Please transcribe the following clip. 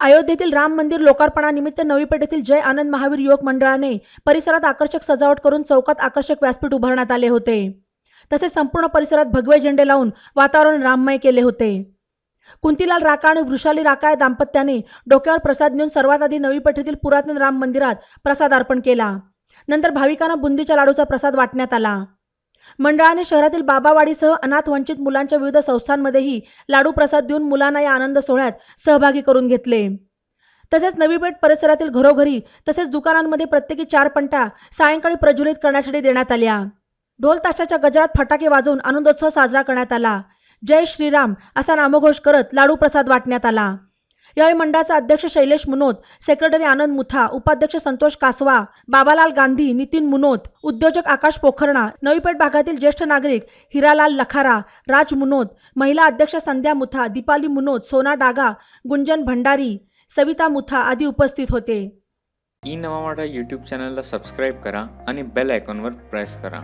अयोध्येतील राम मंदिर लोकार्पणानिमित्त नवी पेठेतील जय आनंद महावीर योग मंडळाने परिसरात आकर्षक सजावट करून चौकात आकर्षक व्यासपीठ उभारण्यात आले होते. तसेच संपूर्ण परिसरात भगवे झेंडे लावून वातावरण राममय केले होते. कुंतीलाल राका आणि वृषाली राका या दाम्पत्याने डोक्यावर प्रसाद नेऊन सर्वात आधी नवी पेठेतील पुरातन राम मंदिरात प्रसाद अर्पण केला. नंतर भाविकांना बुंदीच्या लाडूचा प्रसाद वाटण्यात आला. मंडळाने शहरातील बाबावाडीसह अनाथ वंचित मुलांच्या विविध संस्थांमध्येही लाडू प्रसाद देऊन मुलांना या आनंद सोहळ्यात सहभागी करून घेतले. तसेच नवी पेठ परिसरातील घरोघरी तसेच दुकानांमध्ये प्रत्येकी चार पंटा सायंकाळी प्रज्वलित करण्यासाठी देण्यात आल्या. ढोल ताशाच्या गजरात फटाके वाजवून आनंदोत्सव साजरा करण्यात आला. जय श्रीराम असा नामघोष करत लाडू प्रसाद वाटण्यात आला. यावेळी मंडळाचे अध्यक्ष शैलेश मुनोत सेक्रेटरी आनंद मुथा उपाध्यक्ष संतोष कासवा बाबालाल गांधी नितीन मुनोत उद्योजक आकाश पोखरणा नवीपेठ भागातील ज्येष्ठ नागरिक हिरालाल लखारा राज मुनोत महिला अध्यक्ष संध्या मुथा दीपाली मुनोत सोना डागा गुंजन भंडारी सविता मुथा आदी उपस्थित होते. ई नवा मराठा यूट्यूब चॅनलला सबस्क्राईब करा आणि बेल आयकॉनवर प्रेस करा.